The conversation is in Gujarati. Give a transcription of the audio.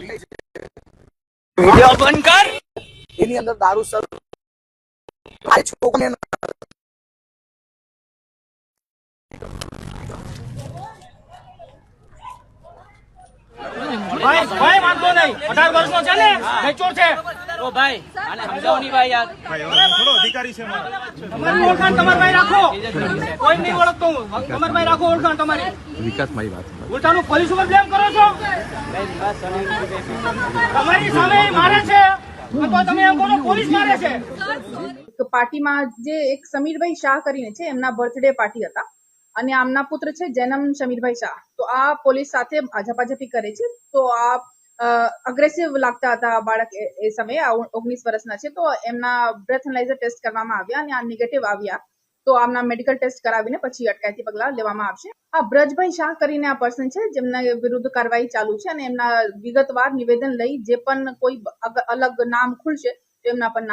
વીડિયો બંધ કર. એની અંદર દારૂ સર આ છોકરીને ભાઈ ભાઈ વાંધો નહીં. અઢાર વર્ષનો છે ને? મેચ્યોર છે. ઓ ભાઈ આને સમજાવો ભાઈ યાર. થોડો અધિકારી છે મારો. તમારી ઓળખાણ તમારા ભાઈ રાખો. કોઈ નહીં ઓળખતો. હું તમારા ભાઈ રાખો ઓળખાણ તમારી. વિકાસ મારી વાત. ઉલટાનું પોલીસ ઉપર બ્લેમ કરો છો? પાર્ટીમાં જે એક સમીરભાઈ શાહ કરીને છે, એમના બર્થડે પાર્ટી હતા. અને આમના પુત્ર છે, જનમ સમીરભાઈ શાહ. તો આ પોલીસ સાથે ઝપાઝપી કરે છે. તો આ અગ્રેસિવ લાગતા હતા બાળક એ સમયે ઓગણીસ વર્ષના છે. તો એમના બ્રેથ એનાલાઇઝર ટેસ્ટ કરવામાં આવ્યા અને આ નેગેટિવ આવ્યા. તો આમના મેડિકલ ટેસ્ટ કરાવીને પછી અટકાયતી પગલાં લેવામાં આવશે. આ બ્રજભાઈ શાહ કરીને આ પર્સન છે, જેમના વિરુદ્ધ કાર્યવાહી ચાલુ છે અને એમના વિગતવાર નિવેદન લઈ જે પણ કોઈ અલગ નામ ખુલશે, તો એમના પર નામ